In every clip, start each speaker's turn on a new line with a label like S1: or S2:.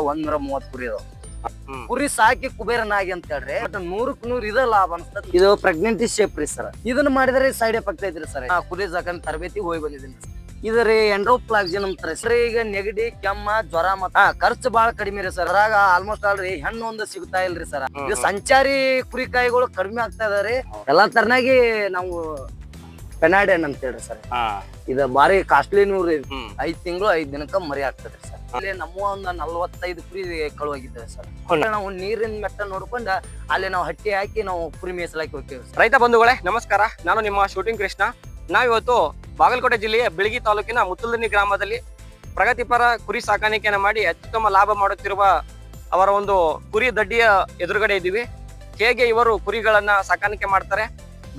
S1: ಒಂದೂರ ಮೂವತ್ ಕುರಿ ಅದಾವ ಕುರಿ ಸಾಕಿ ಕುಬೇರನಾಗಿ ಅಂತ ಹೇಳ್ರಿ ಬಟ್ ನೂರಕ್ ನೂರ್ ಇದ ಲಾಭ ಅನ್ಸ್ತದ. ಇದು ಪ್ರೆಗ್ನೆಂಟಿ ಶೇಪ್ ರೀ ಸರ್. ಇದನ್ನ ಮಾಡಿದ್ರೆ ಸೈಡ್ ಎಫೆಕ್ಟ್ ಐತ್ರಿ ಸರ್. ಕುರಿ ಸಾಕನ್ ತರಬೇತಿ ಹೋಗಿ ಬಂದಿದ್ದೀನಿ ಇದು ರೀ ಎಂಡ್ರೋಪ್ಲಾಕ್ಸಿನ್ ಅಂತಾರೆ ಸರ್. ಈಗ ನೆಗಡಿ ಕೆಮ್ಮ ಜ್ವರ ಮತ್ತ ಖರ್ಚು ಬಾಳ ಕಡಿಮೆ ರೀ ಸರ್. ಅದ್ರಾಗ ಆಲ್ಮೋಸ್ಟ್ ಆಲ್ರಿ ಹೆಣ್ಣು ಒಂದು ಸಿಗ್ತಾ ಇಲ್ರಿ ಸರ್. ಇದು ಸಂಚಾರಿ ಕುರಿ ಕಾಯಿಗಳು ಕಡಿಮೆ ಆಗ್ತಾ ಇದಾವ್ರಿ ಎಲ್ಲಾ ತರನಾಗಿ ನಾವು ಪೆನಾಡೆನ್ ಅಂತ ಹೇಳ್ರಿ ಸರ್. ಇದ ಬಾರಿ ಕಾಸ್ಟ್ಲಿನೂ
S2: ರೀ
S1: ಐದ್ ತಿಂಗಳು ಐದ್ ದಿನಕ್ಕ ಮರಿ ಆಗ್ತದ್ರಿ ಸರ್. ಅಲ್ಲಿ ನಮ್ಮ ಒಂದು ನಲ್ವತ್ತೈದು ಕುರಿ ಕಳುವಾಗಿದ್ದೇವೆ ಸರ್. ನಾವು ನೀರಿನ ಮೆಟ್ಟ ನೋಡ್ಕೊಂಡ ಅಲ್ಲಿ ನಾವು ಹಟ್ಟಿ ಹಾಕಿ ನಾವು ಕುರಿ ಮೇಸಲಾಕಿ ಹೋಗ್ತೇವೆ
S2: ರೈತ ಬಂಧುಗಳೇ ನಮಸ್ಕಾರ. ನಾನು ನಿಮ್ಮ ಶೂಟಿಂಗ್ ಕೃಷ್ಣ. ನಾವಿವತ್ತು ಬಾಗಲಕೋಟೆ ಜಿಲ್ಲೆಯ ಬಿಳಗಿ ತಾಲೂಕಿನ ಮುತ್ತುಲ್ದನಿ ಗ್ರಾಮದಲ್ಲಿ ಪ್ರಗತಿಪರ ಕುರಿ ಸಾಕಾಣಿಕೆಯನ್ನು ಮಾಡಿ ಅತ್ಯುತ್ತಮ ಲಾಭ ಮಾಡುತ್ತಿರುವ ಅವರ ಒಂದು ಕುರಿ ದಡ್ಡಿಯ ಎದುರುಗಡೆ ಇದ್ದೀವಿ. ಹೇಗೆ ಇವರು ಕುರಿಗಳನ್ನ ಸಾಕಾಣಿಕೆ ಮಾಡ್ತಾರೆ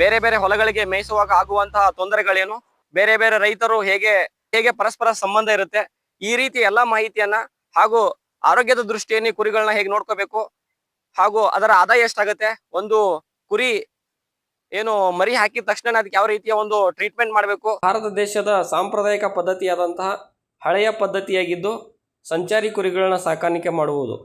S2: ಬೇರೆ ಬೇರೆ ಹೊಲಗಳಿಗೆ ಮೇಯಿಸುವಾಗ ಆಗುವಂತಹ ತೊಂದರೆಗಳೇನು ಬೇರೆ ಬೇರೆ ರೈತರು ಹೇಗೆ ಹೇಗೆ ಪರಸ್ಪರ ಸಂಬಂಧ ಇರುತ್ತೆ ಈ ರೀತಿ ಎಲ್ಲಾ ಮಾಹಿತಿಯನ್ನ ಹಾಗೂ ಆರೋಗ್ಯದ ದೃಷ್ಟಿಯಲ್ಲಿ ಕುರಿಗಳನ್ನ ಹೇಗೆ ನೋಡ್ಕೋಬೇಕು ಹಾಗೂ ಅದರ ಆದಾಯ ಎಷ್ಟಾಗುತ್ತೆ, ಒಂದು ಕುರಿ ಏನು ಮರಿ ಹಾಕಿದ ತಕ್ಷಣ ಅದಕ್ಕೆ ಯಾವ ರೀತಿಯ ಒಂದು ಟ್ರೀಟ್ಮೆಂಟ್ ಮಾಡಬೇಕು? ಭಾರತ ದೇಶದ ಸಾಂಪ್ರದಾಯಿಕ ಪದ್ಧತಿಯಾದಂತಹ ಹಳೆಯ ಪದ್ಧತಿಯಾಗಿದ್ದು ಸಂಚಾರಿ ಕುರಿಗಳನ್ನ ಸಾಕಾಣಿಕೆ ಮಾಡುವುದು.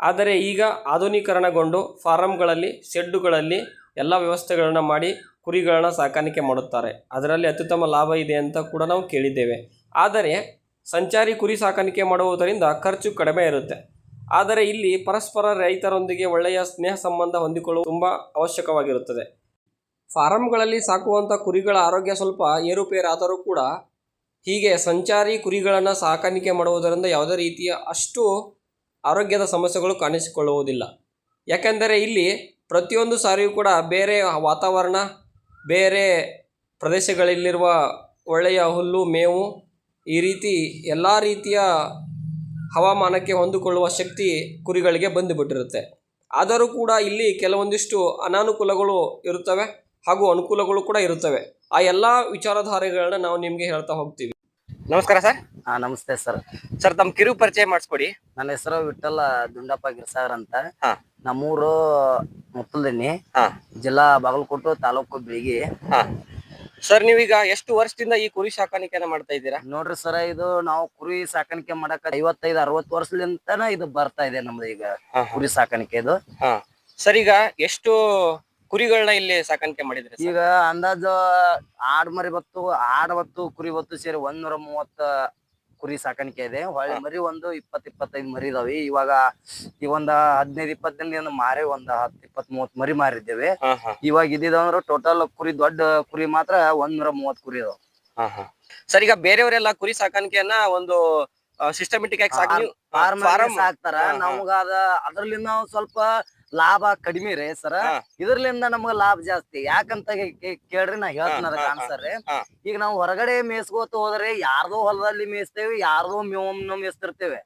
S2: ಆದರೆ ಈಗ ಆಧುನೀಕರಣಗೊಂಡು ಫಾರಂಗಳಲ್ಲಿ ಶೆಡ್ಡುಗಳಲ್ಲಿ ಎಲ್ಲ ವ್ಯವಸ್ಥೆಗಳನ್ನ ಮಾಡಿ ಕುರಿಗಳನ್ನ ಸಾಕಾಣಿಕೆ ಮಾಡುತ್ತಾರೆ. ಅದರಲ್ಲಿ ಅತ್ಯುತ್ತಮ ಲಾಭ ಇದೆ ಅಂತ ಕೂಡ ನಾವು ಕೇಳಿದ್ದೇವೆ. ಆದರೆ ಸಂಚಾರಿ ಕುರಿ ಸಾಕಾಣಿಕೆ ಮಾಡುವುದರಿಂದ ಖರ್ಚು ಕಡಿಮೆ ಇರುತ್ತೆ. ಆದರೆ ಇಲ್ಲಿ ಪರಸ್ಪರ ರೈತರೊಂದಿಗೆ ಒಳ್ಳೆಯ ಸ್ನೇಹ ಸಂಬಂಧ ಹೊಂದಿಕೊಳ್ಳುವುದು ತುಂಬ ಅವಶ್ಯಕವಾಗಿರುತ್ತದೆ. ಫಾರಂಗಳಲ್ಲಿ ಸಾಕುವಂಥ ಕುರಿಗಳ ಆರೋಗ್ಯ ಸ್ವಲ್ಪ ಏರುಪೇರಾದರೂ ಕೂಡ ಹೀಗೆ ಸಂಚಾರಿ ಕುರಿಗಳನ್ನು ಸಾಕಾಣಿಕೆ ಮಾಡುವುದರಿಂದ ಯಾವುದೇ ರೀತಿಯ ಅಷ್ಟು ಆರೋಗ್ಯದ ಸಮಸ್ಯೆಗಳು ಕಾಣಿಸಿಕೊಳ್ಳುವುದಿಲ್ಲ. ಯಾಕೆಂದರೆ ಇಲ್ಲಿ ಪ್ರತಿಯೊಂದು ಸಾರಿಯೂ ಕೂಡ ಬೇರೆ ವಾತಾವರಣ, ಬೇರೆ ಪ್ರದೇಶಗಳಲ್ಲಿರುವ ಒಳ್ಳೆಯ ಹುಲ್ಲು, ಮೇವು ಈ ರೀತಿ ಎಲ್ಲ ರೀತಿಯ ಹವಾಮಾನಕ್ಕೆ ಹೊಂದಿಕೊಳ್ಳುವ ಶಕ್ತಿ ಕುರಿಗಳಿಗೆ ಬಂದುಬಿಟ್ಟಿರುತ್ತೆ. ಆದರೂ ಕೂಡ ಇಲ್ಲಿ ಕೆಲವೊಂದಿಷ್ಟು ಅನಾನುಕೂಲಗಳು ಇರುತ್ತವೆ ಹಾಗೂ ಅನುಕೂಲಗಳು ಕೂಡ ಇರುತ್ತವೆ. ಆ ಎಲ್ಲ ವಿಚಾರಧಾರೆಗಳನ್ನ ನಾವು ನಿಮಗೆ ಹೇಳ್ತಾ ಹೋಗ್ತೀವಿ. ನಮಸ್ಕಾರ ಸರ್.
S1: ಹಾ ನಮಸ್ತೆ ಸರ್.
S2: ಸರ್ ತಮ್ಮ ಕಿರು ಪರಿಚಯ ಮಾಡಿಸ್ಕೊಡಿ.
S1: ನನ್ನ ಹೆಸರು ವಿಠಲ ದುಂಡಪ್ಪ ಗಿರ್ಸಾಗರ್ ಅಂತ.
S2: ಹಾ.
S1: ನಮ್ಮೂರು ಮುತ್ತಲ್ದಿನಿ
S2: ಹಾ.
S1: ಜಿಲ್ಲಾ ಬಾಗಲಕೋಟೆ ತಾಲೂಕು ಬಿಳಿಗಿ
S2: ಹಾ. ಸರ್ ನೀವೀಗ ಎಷ್ಟು ವರ್ಷದಿಂದ ಈ ಕುರಿ ಸಾಕಾಣಿಕೆನ ಮಾಡ್ತಾ ಇದ್ದೀರಾ?
S1: ನೋಡ್ರಿ ಸರ ಇದು ನಾವು ಕುರಿ ಸಾಕಾಣಿಕೆ ಮಾಡಕ್ ಐವತ್ತೈದು ಅರವತ್ತು ವರ್ಷಲಿಂತನ ಇದು ಬರ್ತಾ ಇದೆ ನಮ್ದು ಈಗ ಕುರಿ ಸಾಕಾಣಿಕೆ ಇದು.
S2: ಹಾ. ಸರ್ ಈಗ ಎಷ್ಟು ಕುರಿಗಳನ್ನ ಇಲ್ಲಿ ಸಾಕಾಣಿಕೆ ಮಾಡಿದ್ರಿ
S1: ಈಗ ಅಂದಾಜು ಆಡ್ ಮರಿ ಬತ್ತು ಆಡ್ ಬತ್ತು ಕುರಿ ಬತ್ತು ಸೇರಿ ಒಂದೂರ ಮೂವತ್ತ ಕುರಿ ಸಾಕಾಣಿಕೆ ಇದೆ. ಹೊಳ್ಳಿ ಮರಿ ಒಂದು ಇಪ್ಪತ್ ಇಪ್ಪತ್ತೈದು ಮರಿ ಇದಾವೆ. ಇವಾಗ ಈ ಒಂದ್ ಹದಿನೈದು ಇಪ್ಪತ್ತು ದಿನದಿಂದ ಮಾರಿ ಒಂದ್ ಹತ್ತು ಇಪ್ಪತ್ ಮೂವತ್ ಮರಿ ಮಾರಿದ್ದೇವೆ. ಇವಾಗ ಇದಿದಾವಂದ್ರ ಟೋಟಲ್ ಕುರಿ ದೊಡ್ಡ ಕುರಿ ಮಾತ್ರ ಒಂದೂರ ಮೂವತ್ ಕುರಿ ಇದಾವ.
S2: ಸರಿ ಈಗ ಬೇರೆಯವರೆಲ್ಲ ಕುರಿ ಸಾಕಾಣಿಕೆಯನ್ನ ಒಂದು ಸಿಸ್ಟಮೆಟಿಕ್ ಆಗಿ
S1: ಸಾಕ್ತಾರ. ನಮ್ಗ ಅದ ಅದ್ರಲಿಂದ ಒಂದ್ ಸ್ವಲ್ಪ ಲಾಭ ಕಡಿಮೆ ರೀ ಸರ. ಇದ್ರಲಿಂದ ನಮ್ಗ ಲಾಭ ಜಾಸ್ತಿ. ಯಾಕಂತ ಕೇಳ್ರಿ ನಾ ಹೇಳ್ತೀನಿ
S2: ಕಾಣಿಸ್ತಾರ
S1: ಈಗ ನಾವು ಹೊರಗಡೆ ಮೇಯಿಸ್ಕೋತ ಹೋದ್ರೆ ಯಾರ್ದೋ ಹೊಲದಲ್ಲಿ ಮೇಯಿಸ್ತೇವೆ ಯಾರ್ದೋ ಮೇವನ್ನ
S2: ಮೇಸ್ತಿರ್ತೇವೆ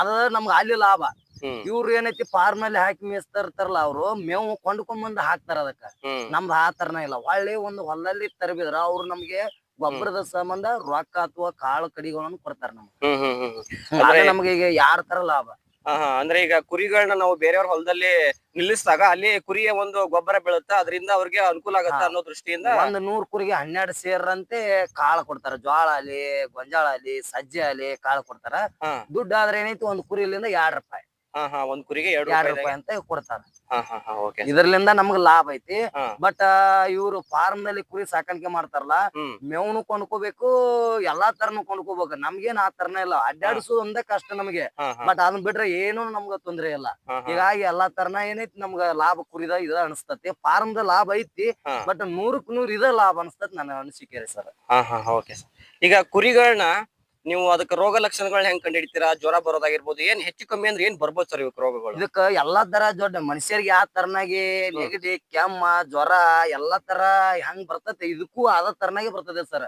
S1: ಅದ ನಮ್ಗ ಅಲ್ಲಿ ಲಾಭ. ಇವ್ರು ಏನೈತಿ ಫಾರ್ಮ್ ಅಲ್ಲಿ ಹಾಕಿ ಮೇಸ್ತಾ ಇರ್ತಾರಲ್ಲ ಅವ್ರು ಮೇವು ಕೊಂಡ್ಕೊಂಬಂದ್ ಹಾಕ್ತಾರ ಅದಕ್ಕ. ನಮ್ದು ಆ ತರನ ಇಲ್ಲ. ಒಳ್ಳೆ ಒಂದು ಹೊಲದಲ್ಲಿ ತರಬಿದ್ರ ಅವ್ರು ನಮ್ಗೆ ಗೊಬ್ಬರದ ಸಂಬಂಧ ರೊಕ್ಕ ಅಥವಾ ಕಾಳು ಕಡಿಗಳನ್ನು ಕೊಡ್ತಾರ ನಮ್ಗೆ. ನಮ್ಗೆ ಈಗ ಯಾರ ತರ ಲಾಭ?
S2: ಅಂದ್ರೆ ಈಗ ಕುರಿಗಳನ್ನ ನಾವು ಬೇರೆಯವ್ರ ಹೊಲದಲ್ಲಿ ನಿಲ್ಲಿಸಿದಾಗ ಅಲ್ಲಿ ಕುರಿಯ ಒಂದು ಗೊಬ್ಬರ ಬೀಳುತ್ತೆ ಅದರಿಂದ ಅವ್ರಿಗೆ ಅನುಕೂಲ ಆಗುತ್ತೆ ಅನ್ನೋ ದೃಷ್ಟಿಯಿಂದ
S1: ಒಂದ್ ನೂರ್ ಕುರಿಗೆ ಹನ್ನೆರಡು ಸೇರಂತೆ ಕಾಳು ಕೊಡ್ತಾರ. ಜ್ವಾಳ ಅಲ್ಲಿ ಗೊಂಜಾಳ ಅಲ್ಲಿ ಸಜ್ಜೆ ಅಲ್ಲಿ ಕಾಳು ಕೊಡ್ತಾರ. ದುಡ್ಡು ಆದ್ರೆ ಏನೈತಿ ಒಂದ್ ಕುರಿಲಿಂದ ಎರಡ್ ರೂಪಾಯಿ.
S2: ಹಾ ಹಾ ಒಂದ್ ಕುರಿಗೆ ಎರಡು
S1: ಎರಡ್
S2: ರೂಪಾಯಿ
S1: ಅಂತ ಕೊಡ್ತಾರ. ಇದರ್ಲಿಂದ ನಮ್ಗ್ ಲಾಭ ಐತಿ. ಬಟ್ ಇವ್ರು ಫಾರ್ಮ್ನಲ್ಲಿ ಕುರಿ ಸಾಕಾಣಿಕೆ ಮಾಡ್ತಾರಲ್ಲ ಮೇವನು ಕೊಂಡ್ಕೋಬೇಕು ಎಲ್ಲಾ ತರನು ಕೊಂಡ್ಕೋಬೇಕು. ನಮ್ಗೇನ್ ಆ ತರನ ಇಲ್ಲ. ಅಡ್ಡಾಡ್ಸು ಒಂದೇ ಕಷ್ಟ ನಮ್ಗೆ. ಬಟ್ ಅದನ್ ಬಿಟ್ರೆ ಏನು ನಮ್ಗ ತೊಂದ್ರೆ ಇಲ್ಲ. ಹೀಗಾಗಿ ಎಲ್ಲಾ ತರನ ಏನೈತಿ ನಮ್ಗ ಲಾಭ ಕುರಿದ ಇದ ಅನಸ್ತತಿ. ಫಾರ್ಮ್ ದ ಲಾಭ ಐತಿ ಬಟ್ ನೂರಕ್ ನೂರ್ ಇದ ಲಾಭ ಅನಸ್ತತಿ ನನ್ನ ಅನಿಸಿಕೆ ರೀ ಸರ್.
S2: ಹಾ ಹಾ ಓಕೆ ಸರ್ ಈಗ ಕುರಿಗಳನ್ನ ನೀವು ಅದಕ್ಕೆ ರೋಗ ಲಕ್ಷಣಗಳನ್ನ ಹೆಂಗ್ ಕಂಡಿಡ್ತೀರಾ ಜ್ವರ ಬರೋದಾಗಿರ್ಬೋದು ಏನ್ ಹೆಚ್ಚು ಕಮ್ಮಿ ಅಂದ್ರೆ ಏನ್ ಬರ್ಬೋದು ಸರ್ ಇವಕ್ಕೆ ರೋಗಗಳು?
S1: ಇದಕ್ಕ ಎಲ್ಲಾ ತರ ದೊಡ್ಡ ಮನುಷ್ಯರಿಗೆ ಯಾವ ತರನಾಗಿ ನೆಗಡಿ ಕೆಮ್ಮ ಜ್ವರ ಎಲ್ಲಾ ತರ ಹೆಂಗ್ ಬರ್ತತೆ ಇದಕ್ಕೂ ಅದ ತರನಾಗಿ ಬರ್ತದೆ ಸರ್.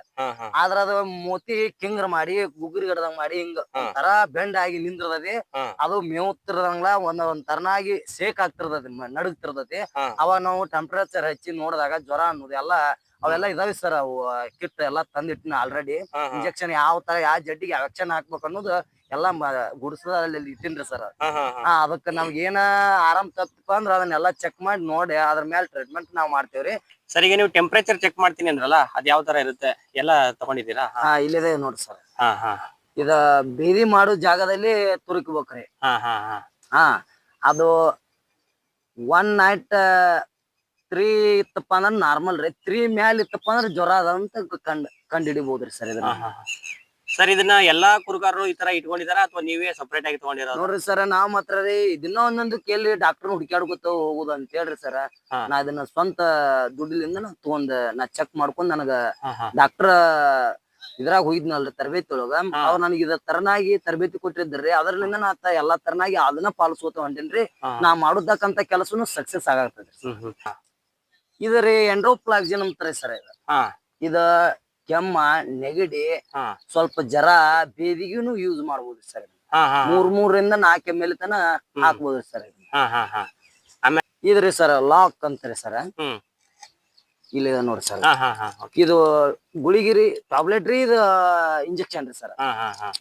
S1: ಆದ್ರ ಅದ ಮೋತಿ ಕಿಂಗ್ರ ಮಾಡಿ ಗುಗ್ರಿ ಗಡದಂಗ್ ಮಾಡಿ ಹಿಂಗ ತರ ಬೆಂಡ್ ಆಗಿ ನಿಂದ್ರದತಿ ಅದು ಮೇವುತ್ತಿರದಂಗ್ಲ ಒಂದ್ ಒಂದ್ ತರನಾಗಿ ಸೇಕ್ ಆಗ್ತಿರ್ತದೆ ನಡಗ್ತಿರ್ತತಿ.
S2: ಹಾ.
S1: ಅವಾಗ ನಾವು ಟೆಂಪರೇಚರ್ ಹಚ್ಚಿ ನೋಡಿದಾಗ ಜ್ವರ ಅನ್ನೋದು ಎಲ್ಲ ಅವೆಲ್ಲ ಇದಾವೆ ಸರ್ ಅವು ಕಿಟ್ ಎಲ್ಲಾ ತಂದಿಟ್ಟಿನ ಆಲ್ರೆಡಿ ಇಂಜೆಕ್ಷನ್ ಯಾವ ತರ ಯಾವ ಜಡ್ಡಿಗೆ ವ್ಯಾಕ್ಸಿನ್ ಹಾಕ್ಬೇಕು ಅನ್ನೋದು ಎಲ್ಲಾ ಗುಡಿಸದಲ್ಲಿ ಇಟ್ಟಿನ್ರಿ ಸರ್ ಅದಕ್ಕ ನಮ್ಗೆ ಏನ ಆರಾಮ್ ತಪ್ಪ ಅಂದ್ರ ಅದನ್ನೆಲ್ಲ ಚೆಕ್ ಮಾಡಿ ನೋಡಿ ಅದ್ರ ಮೇಲೆ ಟ್ರೀಟ್ಮೆಂಟ್ ನಾವ್ ಮಾಡ್ತೇವ್ರಿ
S2: ಸರ್ ಈಗ ನೀವು ಟೆಂಪರೇಚರ್ ಚೆಕ್ ಮಾಡ್ತೀನಿ ಅಂದ್ರಲ್ಲ ಅದ್ ಯಾವ ತರ ಇರುತ್ತೆ? ಎಲ್ಲ ತಗೊಂಡಿದ್ದೀರಾ? ಹಾ
S1: ಇಲ್ಲಿದೆ ನೋಡ್ರಿ ಸರ್
S2: ಹಾ ಹಾ.
S1: ಇದ ಬೇದಿ ಮಾಡೋ ಜಾಗದಲ್ಲಿ ತುರುಕ್ಬೇಕ್ರಿ
S2: ಹಾ ಹಾ ಹಾ.
S1: ಹಾ ಅದು ಒನ್ ನೈಟ್ ತ್ರೀ ಇತ್ತಪ್ಪ ಅಂದ್ರ ನಾರ್ಮಲ್ ರೀ. ತ್ರೀ ಮ್ಯಾಲ ಇತ್ತಪ್ಪ ಅಂದ್ರ ಜ್ವರ ಅದ ಅಂತ ಕಂಡ್ ಕಂಡ್ ಹಿಡಿಬಹುದ್ರಿ ಸರ್ ಇದನ್ನ.
S2: ಸರ್ ಇದನ್ನ ಎಲ್ಲಾ ಕುರುಗಾರರು ಈ ತರ ಇಟ್ಕೊಂಡಿದಾರ ಅಥವಾ ನೀವೇ ಸಪರೇಟ್ ಆಗಿ ತಗೊಂಡಿರೋದು?
S1: ನೋಡ್ರಿ ಸರ್ ನಾವ್ ಮಾತ್ರ ರೀ ಇದನ್ನ ಒಂದೊಂದು ಕೇಳಿ ಡಾಕ್ಟರ್ ಹುಡುಕ್ಯಾಡ್ಕೊತ ಹೋಗುದು ಅಂತ ಹೇಳ್ರಿ ಸರ್. ನಾ ಇದನ್ನ ಸ್ವಂತ ದುಡ್ಡಿಲಿಂದ ನಾ ತಗೊಂಡ್ ನಾ ಚೆಕ್ ಮಾಡ್ಕೊಂಡ್ ನನಗ ಡಾಕ್ಟರ್ ಇದ್ರಾಗ ಹೋಗಿದ್ನಲ್ರಿ ತರಬೇತಿ ಒಳಗ. ಅವ್ರ ನನಗೆ ಇದ ತರನಾಗಿ ತರಬೇತಿ ಕೊಟ್ಟಿದ್ರಿ ಅದರ್ಲಿಂದ ನಾ ಎಲ್ಲಾ ತರನಾಗಿ ಅದನ್ನ ಪಾಲಿಸ್ಕೋತ ಹೊಂಟೇನ್ರಿ. ನಾ ಮಾಡುದಕ್ಕಂತ ಕೆಲಸನು ಸಕ್ಸಸ್ ಆಗತ್ತದ್ರಿ ಇದ್ರಿ ಎಂಡ್ರೋಪ್ಲಾಗ್ಜಿನ್ ಅಂತಾರೆ ಸರ್ ಇದು.
S2: ಹಾ.
S1: ಇದ ಕೆಮ್ಮ ನೆಗಡಿ
S2: ಹಾ.
S1: ಸ್ವಲ್ಪ ಜರ ಬೇದಿಗೂನು ಯೂಸ್ ಮಾಡ್ಬೋದು ಸರ್
S2: ಹಾ ಹಾ
S1: ಮೂರ್ ಮೂರರಿಂದ ನಾಲ್ಕು ಎಂ ಎಲ್ ತನ ಹಾಕ್ಬೋದು ಸರ್
S2: ಹಾ ಹಾ ಹಾ.
S1: ಇದ್ರಿ ಸರ್ ಲಾಕ್ ಅಂತಾರೆ ಸರ್.
S2: ಹ್ಮ್.
S1: ಇಲ್ಲಿ ನೋಡಿ ಸರ್. ಇದು ಗುಳಿಗಿರಿ ಟಾಬ್ಲೆಟ್ ರೀ ಇದು ಇಂಜೆಕ್ಷನ್ ರೀ ಸರ್.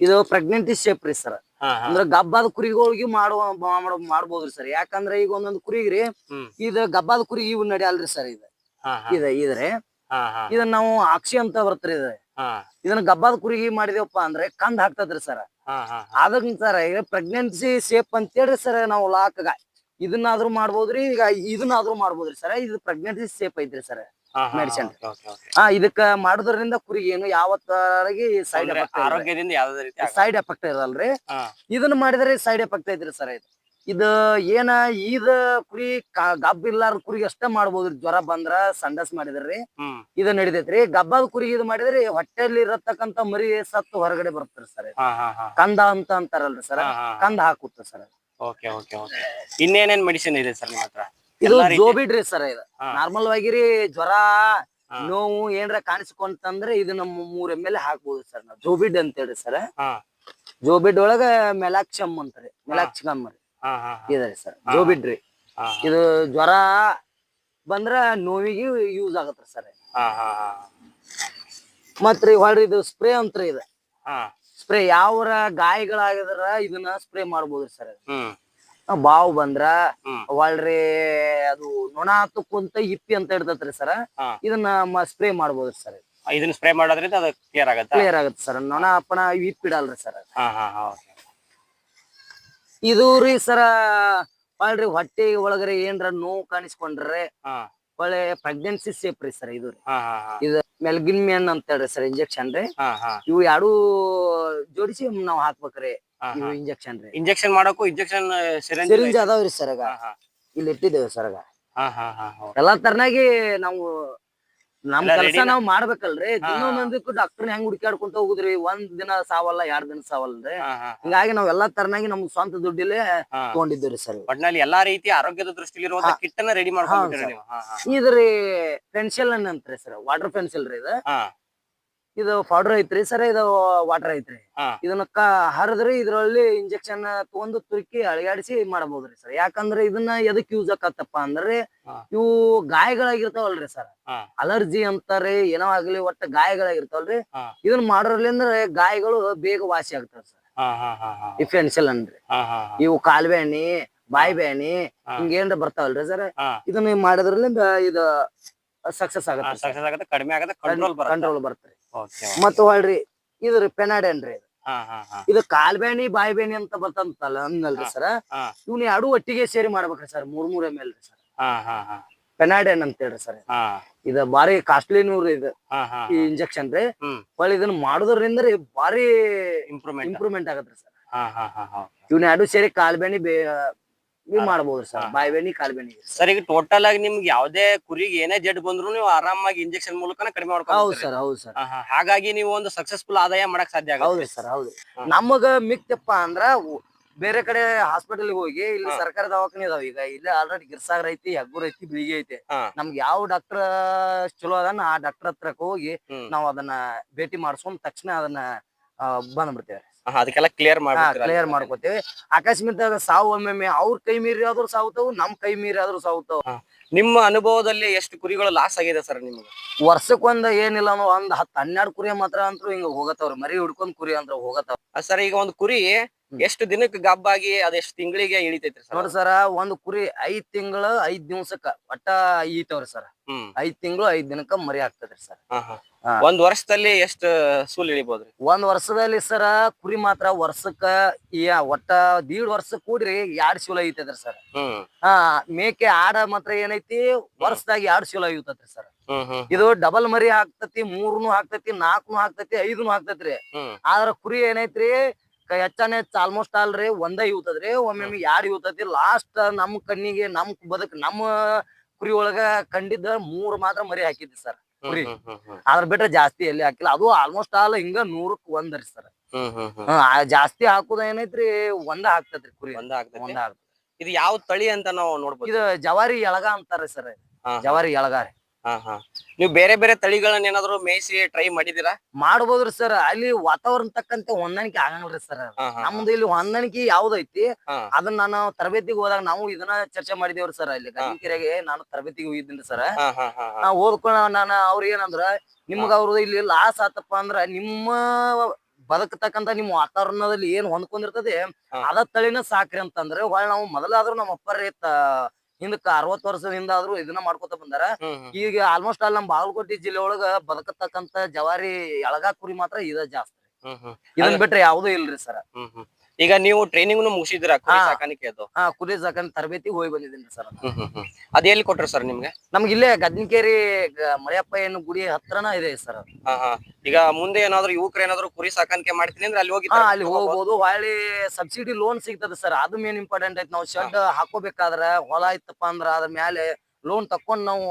S1: ಇದು ಪ್ರೆಗ್ನೆಂಟಿ ಶೇಪ್ ರೀ ಸರ್. ಅಂದ್ರ ಗಬ್ಬಾದ ಕುರಿಗಳಿಗೆ ಮಾಡುವ ಮಾಡ- ಮಾಡ್ಬೋದ್ರಿ ಸರ್. ಯಾಕಂದ್ರೆ ಈಗ ಒಂದೊಂದು ಕುರಿಗಿರಿ ಇದ ಗಬ್ಬಾದ ಕುರಿಗೆ ಇವ್ ನಡಿಯಲ್ರಿ ಸರ್ ಇದು. ಇದ ಇದ್ರಿ ಇದನ್ನ ನಾವು ಅಕ್ಷಿ ಅಂತ ಬರ್ತ್ರಿ ಇದು. ಇದನ್ನ ಗಬ್ಬಾದ ಕುರಿಗೆ ಮಾಡಿದೇವಪ್ಪ ಅಂದ್ರೆ ಕಂದ್ ಹಾಕ್ತದ್ರಿ ಸರ್. ಅದನ್ನ ಸರ್ ಈಗ ಪ್ರೆಗ್ನೆನ್ಸಿ ಶೇಪ್ ಅಂತ ಹೇಳ್ರಿ ಸರ್ ನಾವು ಲಾಕ್ ಇದನ್ನಾದ್ರೂ ಮಾಡ್ಬೋದ್ರಿ ಈಗ ಇದನ್ನಾದ್ರೂ ಮಾಡ್ಬೋದ್ರಿ ಸರ್. ಇದು ಪ್ರೆಗ್ನೆನ್ಸಿ ಶೇಪ್ ಐತ್ರಿ ಸರ್.
S2: ಹಾ ಹಾ
S1: ಇದಕ್ಕ ಮಾಡೋದ್ರಿಂದ ಕುರಿಗೆ ಏನು ಯಾವತ್ತರಿಗೆ ಸೈಡ್
S2: ಅಂದ್ರೆ
S1: ಎಫೆಕ್ಟ್
S2: ಆರೋಗ್ಯದಿಂದ ಯಾವ್ದೇ ರೀತಿ.
S1: ಸೈಡ್ ಎಫೆಕ್ಟ್ ಇರಲ್ರಿ. ಇದನ್ನ ಮಾಡಿದ್ರೆ ಸೈಡ್ ಎಫೆಕ್ಟ್ ಐತ್ರಿ ಸರ್ ಇದು. ಇದು ಏನ ಇದ ಕುರಿ ಗಬ್ ಗಬ್ಬ ಇಲ್ಲಾರ ಕುರಿಗೆ ಅಷ್ಟೇ ಮಾಡ್ಬೋದ್ರಿ. ಜ್ವರ ಬಂದ್ರ ಸಂಡಸ್ ಮಾಡಿದ್ರಿ. ಇದ ನಡಿತೈತ್ರಿ. ಗಬ್ಬದ ಕುರಿ ಇದು ಮಾಡಿದ್ರಿ ಹೊಟ್ಟೆಯಲ್ಲಿ ಇರತಕ್ಕಂತ ಮರಿ ಸತ್ತು ಹೊರಗಡೆ ಬರ್ತಾರೆ ಸರ್ ಕಂದ ಅಂತ ಅಂತಾರಲ್ರಿ ಸರ್ ಕಂದ ಹಾಕುತ್ತ ಸರ್
S2: ಓಕೆ ಓಕೆ ಓಕೆ ಇನ್ನೇನೇನ್ ಮೆಡಿಸಿನ್ ಇದೆ ಸರ್ ಮಾತ್ರ ಹತ್ರ?
S1: ಇದು ಜೋಬಿಡ್ರಿ ಸರ್ ಇದು. ನಾರ್ಮಲ್ ಆಗಿರಿ ಜ್ವರ ನೋವು ಏನ್ರ ಕಾಣಿಸ್ಕೊಂತಂದ್ರೆ ಇದು ನಮ್ಮ ಮೂರ್ ಎಂ ಎಲ್ ಹಾಕ್ಬೋದು ಸರ್ ನಾವು. ಜೋಬಿಡ್ ಅಂತ ಹೇಳಿ ಸರ್ ಜೋಬಿಡ್ ಒಳಗ ಮೆಲಾಕ್ಷಮ್ ಅಂತಾರೆ. ಮೆಲಾಕ್ಷಮ್ ರೀ.
S2: ಹಾ ಹಾ
S1: ಇದೆ ಸರ್. ಜೋಬಿಡ್ರಿ
S2: ರೀ.
S1: ಇದು ಜ್ವರ ಬಂದ್ರ ನೋವಿಗೆ ಯೂಸ್ ಆಗತ್ರಿ ಸರ್. ಮತ್ರಿ ಹೊಳ್ರಿ ಇದು ಸ್ಪ್ರೇ ಅಂತ್ರಿ ಇದು. ಸ್ಪ್ರೇ ಯಾವರ ಗಾಯಗಳಾಗಿದ್ರ ಇದನ್ನ ಸ್ಪ್ರೇ ಮಾಡ್ಬೋದ್ರಿ ಸರ್. ಬಾವು ಬಂದ್ರ ಒಳ್ರಿ ಅದು ನೊಣ ತುಕ್ಕಂತ ಹಿಪ್ಪಿ ಅಂತ ಇರ್ತೈತ್ರಿ ಸರ್. ಇದನ್ನ ಸ್ಪ್ರೇ ಮಾಡ್ಬೋದ್ರಿ ಸರ್.
S2: ಇದನ್ನ ಸ್ಪ್ರೇ ಮಾಡೋದ್ರಿಂದ ಅದು ಕ್ಲಿಯರ್ ಆಗುತ್ತೆ?
S1: ಕ್ಲಿಯರ್ ಆಗುತ್ತೆ ಸರ್. ನೊಣ ಅಪ್ಪನ ಹಿಪ್ಪಿಡಲ್ರಿ ಸರ್. ಇದು ರೀ ಸರ ಒಳ್ರಿ ಹೊಟ್ಟೆ ಒಳಗರೆ ಏನ್ರ ನೋವು ಕಾಣಿಸ್ಕೊಂಡ್ರೆ ಒಳ್ಳೆ ಪ್ರೆಗ್ನೆನ್ಸಿ ಸೇಫ್ ರೀ ಸರ್ ಇದು ಇದು ಮೆಲ್ಗಿನ್ಮಿಯನ್ ಅಂತ ಹೇಳ್ರಿ ಸರ್ ಇಂಜೆಕ್ಷನ್ ರೀ. ಇವು ಎರಡು ಜೋಡಿಸಿ ನಾವ್ ಹಾಕ್ಬೇಕ್ರಿ ಇವು ಇಂಜೆಕ್ಷನ್ ರೀ.
S2: ಇಂಜೆಕ್ಷನ್ ಮಾಡಕ್ಕೂ ಇಂಜೆಕ್ಷನ್ ಸಿರಿಂಜ್
S1: ಅದಾವ್ರಿ
S2: ಸರ್
S1: ಇಲ್ಲಿ ಇಟ್ಟಿದ್ದೇವೆ
S2: ಸರ್
S1: ಎಲ್ಲಾ ತರನಾಗಿ ನಾವು ನಮ್ ಕೆಲಸ? ನಾವ್ ಮಾಡ್ಬೇಕಲ್ರಿ. ದಿನೊಂದೊಂದಕ್ಕೂ ಡಾಕ್ಟರ್ ಹೆಂಗ್ ಹುಡುಕಾಡ್ಕೊಂತ ಹೋಗುದ್ರಿ? ಒಂದ್ ದಿನ ಸಾವಲ್ಲ ಎರಡ್ ದಿನ ಸಾವಲ್ರಿ. ಹಿಂಗಾಗಿ ನಾವ್ ಎಲ್ಲಾ ತರನಾಗಿ ನಮ್ ಸ್ವಂತ ದುಡ್ಡಿಲೆ ತಗೊಂಡಿದ್ದೀರಿ ಸರ್.
S2: ಒಟ್ನಲ್ಲಿ ಎಲ್ಲಾ ರೀತಿ ಆರೋಗ್ಯದ ದೃಷ್ಟಿಲಿ
S1: ಕಿಟ್ಟನ್ನ
S2: ಕಿಟ್ ಅನ್ನ ರೆಡಿ ಮಾಡ್ಕೊಂಡ್ರಿ
S1: ಇದ್ರಿ ಪೆನ್ಸಿಲ್ ಅನ್ನಂತ್ರಿ ಸರ್. ವಾಟರ್ ಪೆನ್ಸಿಲ್ ರೀ ಇದು. ಇದು ಪೌಡರ್ ಐತ್ರಿ ಸರ್ ಇದು ವಾಟರ್ ಐತ್ರಿ.
S2: ಹಾ.
S1: ಇದನ್ನ ಹರಿದ್ರಿ ಇದ್ರಲ್ಲಿ ಇಂಜೆಕ್ಷನ್ ತಗೊಂಡು ತುರುಕಿ ಅಳಗಾಡಿಸಿ ಮಾಡಬಹುದ್ರಿ ಸರ್. ಯಾಕಂದ್ರೆ ಇದನ್ನ ಎದಕ್ ಯೂಸ್ ಆಕತ್ತಪ್ಪ ಅಂದ್ರೆ
S2: ಹಾ.
S1: ಇವು ಗಾಯಗಳಾಗಿರ್ತಾವಲ್ರಿ ಸರ್.
S2: ಹಾ.
S1: ಅಲರ್ಜಿ ಅಂತಾರೆ ಏನೋ ಆಗ್ಲಿ ಒಟ್ಟ ಗಾಯಗಳಾಗಿರ್ತಾವಲ್ರಿ. ಹಾ.
S2: ಇದನ್ನ
S1: ಮಾಡೋದ್ರಿಂದ ಗಾಯಗಳು ಬೇಗ ವಾಸಿ ಆಗ್ತಾವ ಸರ್.
S2: ಹಾ ಹಾ ಹಾ ಹಾ.
S1: ಈ ಅನ್ರಿ
S2: ಹಾ ಹಾ
S1: ಇವು ಕಾಲ್ಬೇಣಿ ಬಾಯಿ ಬೇಣಿ
S2: ಹಾ.
S1: ಹಿಂಗೇನ್ರ ಬರ್ತಾವಲ್ರಿ ಸರ್.
S2: ಹಾ.
S1: ಇದನ್ನ ಮಾಡೋದ್ರಲ್ಲಿಂದ ಇದು ಸಕ್ಸಸ್ ಆಗುತ್ತೆ
S2: ಸಕ್ಸಸ್ ಆಗುತ್ತೆ ಕಡಿಮೆ ಆಗುತ್ತೆ ಕಂಟ್ರೋಲ್ ಬರುತ್ತೆ.
S1: ಕಂಟ್ರೋಲ್ ಬರುತ್ತೆ.
S2: ಓಕೆ
S1: ಮತ್ತ ಹೊಳ್ರಿ ಇದ್ರಿ ಪೆನಾಡೆನ್ ರೀ ಇದು.
S2: ಹಾ ಹಾ ಹಾ.
S1: ಇದು ಕಾಲ್ ಬ್ಯಾನಿ ಅಂತ ಬರ್ತಂತಲ್ಲ ಅಂದಲ್ರಿ ಸರ್. ಇವ್ನ ಎರಡು ಒಟ್ಟಿಗೆ ಸೇರಿ ಮಾಡ್ಬೇಕ್ರಿ ಸರ್? ಮೂರ್ ಮೂರ್ ಎಂ ಎಲ್ ರೀ ಸರ್.
S2: ಹಾ ಹಾ ಹಾ.
S1: ಪೆನಾಡೆನ್ ಅಂತ ಹೇಳ್ರಿ ಸರ್
S2: ಹಾ.
S1: ಇದು ಬಾರಿ ಕಾಸ್ಟ್ಲಿ ನೂರ್ ಇದು.
S2: ಹಾ ಹಾ
S1: ಈ ಇಂಜೆಕ್ಷನ್ ರೀ.
S2: ಹೊಳ್
S1: ಹೊಳ್ಳಿ ಇದನ್ನ ಮಾಡೋದ್ರಿಂದ ರೀ ಬಾರಿ
S2: ಇಂಪ್ರೂವ್ಮೆಂಟ್
S1: ಇಂಪ್ರೂವ್ಮೆಂಟ್ ಆಗತ್ರಿ ಸರ್.
S2: ಹಾ ಹಾ ಹಾ ಹಾ.
S1: ಇವ್ನ ಎರಡು ಸೇರಿ ಕಾಲ್ ಬ್ಯಾನಿ ಮಾಡ್ಬೋದು ಸರ್. ಬಾಯಿ ಬೆಣ್ಣಿ ಕಾಲ್ ಬೆಣ್ಣಿ
S2: ಸರ್. ಈಗ ಟೋಟಲ್ ಆಗಿ ನಿಮ್ಗೆ ಯಾವ್ದೇ ಕುರಿಗೆ ಏನೇ ಜಡ್ ಬಂದ್ರು ನೀವು ಆರಾಮಾಗಿ ಇಂಜೆಕ್ಷನ್ ಮೂಲಕ ಕಡಿಮೆ
S1: ಹೌದು
S2: ಮಾಡ್ಕೊಂಡು
S1: ಸರ್ ಹೌದು ಸರ್.
S2: ಹಾಗಾಗಿ ನೀವು ಒಂದು ಸಕ್ಸಸ್ಫುಲ್ ಆದಾಯ ಮಾಡಕ್ ಸಾಧ್ಯ ಆಗುತ್ತೆ.
S1: ಹೌದ್ರಿ ಸರ್ ಹೌದು. ನಮಗ ಮಿಕ್ತಪ್ಪ ಅಂದ್ರ ಉ- ಬೇರೆ ಕಡೆ ಹಾಸ್ಪಿಟಲ್ ಹೋಗಿ ಇಲ್ಲಿ
S2: ಹಾ.
S1: ಸರ್ಕಾರಿ ದವಾಖಾನೆ ಇದಾವ. ಈಗ ಇಲ್ಲ ಆಲ್ರೆಡಿ ಗಿರ್ಸಾಗರ್ ಐತಿ ಹೆಗ್ಗೂರ್ ಐತಿ ಬಿಳಿಗೆ ಐತಿ.
S2: ಹಾ.
S1: ನಮ್ಗೆ ಯಾವ ಡಾಕ್ಟರ್ ಚಲೋ ಅದಾನ ಆ ಡಾಕ್ಟರ್ ಹತ್ರಕ್ ಹೋಗಿ
S2: ನಾವು
S1: ನಾವ್ ಅದನ್ನ ಭೇಟಿ ಮಾಡಿಸ್ಕೊಂಡ್ ತಕ್ಷಣ ಅದನ್ನ ಆ, ಬಂದ್ಬಿಡ್ತೇವೆ
S2: ಅದಕ್ಕೆಲ್ಲ ಕ್ಲಿಯರ್
S1: ಕ್ಲಿಯರ್ ಮಾಡ್ಕೋತೇವೆ. ಅಕಸ್ಮಾತ್ ಸಾವು ಒಮ್ಮೊಮ್ಮೆ ಅವ್ರ ಕೈ ಮೀರಿ ಆದ್ರೂ ಸಾವುತಾವು ನಮ್ ಕೈ ಮೀರಿ ಆದ್ರೂ ಸಾವುತಾವು
S2: ನಿಮ್ಮ ಅನುಭವದಲ್ಲಿ ಎಷ್ಟು ಕುರಿಗಳು ಲಾಸ್ ಆಗಿದೆ ಸರ್ ನಿಮ್ಗೆ?
S1: ವರ್ಷಕ್ಕೊಂದ್ ಏನಿಲ್ಲ ಅನ್ನೋ ಒಂದ್ ಹತ್ತ್ ಹನ್ನೆರಡು ಕುರಿ ಮಾತ್ರ ಅಂತೂ ಹಿಂಗ ಹೋಗತ್ತವ್ರಿ. ಮರಿ ಹಿಡ್ಕೊಂಡ್ ಕುರಿ ಅಂದ್ರ ಹೋಗತ್ತವ್
S2: ಸರ್ ಈಗ ಒಂದ್ ಕುರಿ. ಎಷ್ಟು ದಿನಕ್ಕೆ ಗಬ್ಬಾಗಿ ಅದೆಷ್ಟು ತಿಂಗಳಿಗೆ ಇಳಿತೈತ್ರಿ ಸರ್
S1: ನೋಡ್ರಿ ಸರ ಒಂದ್ ಕುರಿ ಐದ್ ತಿಂಗಳ ಐದ್ ದಿವ್ಸಕ್ಕ ಒಟ್ಟ ಈತವ್ರಿ ಸರ್.
S2: ಹ್ಮ್.
S1: ಐದ್ ತಿಂಗಳು ಐದ್ ದಿನಕ್ಕ ಮರಿ ಆಗ್ತದ್ರಿ ಸರ್.
S2: ಹಾ. ಒಂದ್ ವರ್ಷದಲ್ಲಿ ಎಷ್ಟು ಸೂಲ್ ಇಳಿಬೋದ್ರಿ?
S1: ಒಂದ್ ವರ್ಷದಲ್ಲಿ ಸರ ಕುರಿ ಮಾತ್ರ ವರ್ಷಕ್ಕ ಈ ಒಟ್ಟ ದೀಡ್ ವರ್ಷ ಕೂಡ್ರಿ ಎರಡ್ ಶೂಲ ಐತದ್ರಿ ಸರ್.
S2: ಹ್ಮ್.
S1: ಹಾ ಮೇಕೆ ಆಡ ಮಾತ್ರ ಏನೈತಿ ವರ್ಷದಾಗ ಎರಡ್ ಶೂಲ ಐತತ್ರಿ ಸರ್.
S2: ಹ್ಮ್ ಹ್ಮ್
S1: ಇದು ಡಬಲ್ ಮರಿ ಹಾಕ್ತತಿ ಮೂರ್ನು ಹಾಕ್ತತಿ ನಾಲ್ಕನು ಹಾಕ್ತತಿ ಐದನು ಹಾಕ್ತತ್ರಿ
S2: ಹ್ಮ್.
S1: ಆದ್ರ ಕುರಿ ಏನೈತ್ರಿ ಕ- ಹೆಚ್ಚು ಆಲ್ಮೋಸ್ಟ್ ಅಲ್ರಿ ಒಂದ ಇವ್ತದ್ರಿ ಒಮ್ಮೊಮ್ಮೆ ಯಾರು ಇವ್ತತಿ ಲಾಸ್ಟ್ ನಮ್ ಕಣ್ಣಿಗೆ ನಮ್ ಬದಕ್ ನಮ್ಮ ಕುರಿ ಒಳಗ ಕಂಡಿದ್ದ ಮೂರ್ ಮಾತ್ರ ಮರಿ ಹಾಕಿದ್ವಿ ಸರ್ ಕುರಿ. ಅದ್ರ ಬಿಟ್ರೆ ಜಾಸ್ತಿ ಎಲ್ಲಿ ಹಾಕಿಲ್ಲ. ಅದು ಆಲ್ಮೋಸ್ಟ್ ಆಲ್ ಹಿಂಗ ನೂರಕ್ ಒಂದರಿ ಸರ್ ಜಾಸ್ತಿ ಹಾಕುದ ಏನೈತ್ರಿ ಒಂದ ಹಾಕ್ತತ್ರಿ ಕುರಿ.
S2: ಒಂದ ಇದು ಯಾವ ತಳಿ ಅಂತ ನಾವು ನೋಡ್ಬೋದು?
S1: ಇದು ಜವಾರಿ ಎಳಗ ಅಂತಾರ ಸರ್ ಜವಾರಿ ಎಳಗಾರಿ ರೀ.
S2: ಹಾ ಹಾ. ನೀವು ಬೇರೆ ಬೇರೆ ತಳಿಗಳನ್ನ ಏನಾದ್ರು ಮೇಯಿಸಿ ಟ್ರೈ ಮಾಡಿದಿರಾ
S1: ಮಾಡಬಹುದ್ರಿ ಸರ್ ಅಲ್ಲಿ ವಾತಾವರಣ ತಕ್ಕಂತೆ ಹೊಂದಾಣಿಕೆ ಆಗಂಗಿಲ್ರಿ ಸರ್
S2: ಹಾ ಹಾ
S1: ನಮ್ದು ಇಲ್ಲಿ ಹೊಂದಾಣಿಕೆ ಯಾವ್ದೈತಿ?
S2: ಹಾ.
S1: ಅದನ್ನ ನಾನು ತರಬೇತಿಗೆ ಹೋದಾಗ ನಾವು ಇದನ್ನ ಚರ್ಚೆ ಮಾಡಿದೇವ್ರಿ ಸರ್ ಇಲ್ಲಿ ಗಂಗಿಕೆರೆಗೆ ನಾನು ತರಬೇತಿಗೆ ಹೋಗಿದ್ದೀನಿ ಸರ್
S2: ಹಾ ಹಾ ಹಾ ಹಾ.
S1: ನಾ ಓದ್ಕೊಂಡ ನಾನು ಅವ್ರ ಏನಂದ್ರ ನಿಮ್ಗ ಅವ್ರದ್ದು ಇಲ್ಲಿ ಲಾಸ್ ಆತಪ್ಪ ಅಂದ್ರ ನಿಮ್ಮ ಬದುಕತಕ್ಕಂತ ನಿಮ್ಮ ವಾತಾವರಣದಲ್ಲಿ ಏನ್ ಹೊಂದ್ಕೊಂಡಿರ್ತದೆ
S2: ಹಾ.
S1: ಅದ ತಳಿನ ಸಾಕ್ರಿ ಅಂತಂದ್ರೆ ಹೊಳ್ ನಾವು ಮೊದಲಾದ್ರೂ ನಮ್ಮ ಅಪ್ಪರೇ ಹಿಂದಕ್ಕ ಅರವತ್ ವರ್ಷದ ಆದ್ರೂ ಇದನ್ನ ಮಾಡ್ಕೊತ ಬಂದಾರ. ಈಗ ಆಲ್ಮೋಸ್ಟ್ ಆಲ್ ನಮ್ ಬಾಗಲಕೋಟೆ ಜಿಲ್ಲೆ ಒಳಗ ಬದುಕತಕ್ಕಂತ ಜವಾರಿ ಎಳಗಾ ಕುರಿ ಮಾತ್ರ ಇದ ಜಾಸ್ತಿ. ಇದನ್ ಬಿಟ್ರೆ ಯಾವ್ದು ಇಲ್ರಿ ಸರ್.
S2: ಈಗ ನೀವು ಟ್ರೈನಿಂಗ್ ಮುಗಿಸಿದ್ರ ಕುರಿ
S1: ಹಾ.
S2: ಸಾಕಾಣಿಕೆ ಅದು?
S1: ಹಾ ಕುರಿ ಸಾಕನ್ ತರಬೇತಿ ಹೋಗಿ ಬಂದಿದ್ದೀನಿ ಸರ್
S2: ಹ್ಮ್ ಹ್ಮ್ ಹ್ಮ್. ಅದ್ ಎಲ್ಲಿ ಕೊಟ್ರು ಸರ್ ನಿಮ್ಗೆ?
S1: ನಮ್ಗೆ ಇಲ್ಲೇ ಗದ್ನಿಕೇರಿ ಗ- ಮರಿಯಪ್ಪ ಏನು ಗುಡಿ ಹತ್ರನ ಇದೆ ಸರ್
S2: ಹಾ ಹಾ. ಈಗ ಮುಂದೆ ಏನಾದ್ರು ಯುವಕರು ಏನಾದ್ರು ಕುರಿ ಸಾಕಾಣಿಕೆ ಮಾಡ್ತೀನಿ ಅಂದ್ರೆ ಅಲ್ಲಿ ಹೋಗಿ
S1: ಹಾ ಅಲ್ಲಿ
S2: ಹೋಗ್ಬೋದು.
S1: ಹೋಗ್ಬೋದು. ಹೊಳ್ಳಿ ಸಬ್ಸಿಡಿ ಲೋನ್ ಸಿಗ್ತದೆ ಸರ್. ಅದು ಮೇನ್ ಇಂಪಾರ್ಟೆಂಟ್ ಐತಿ ನಾವು ಶೆಡ್ ಹಾಕೋಬೇಕಾದ್ರ ಹೊಲ ಇತ್ತಪ್ಪ ಅಂದ್ರ ಅದ್ರ ಮೇಲೆ ಲೋನ್ ತಕೊಂಡ್ ನಾವು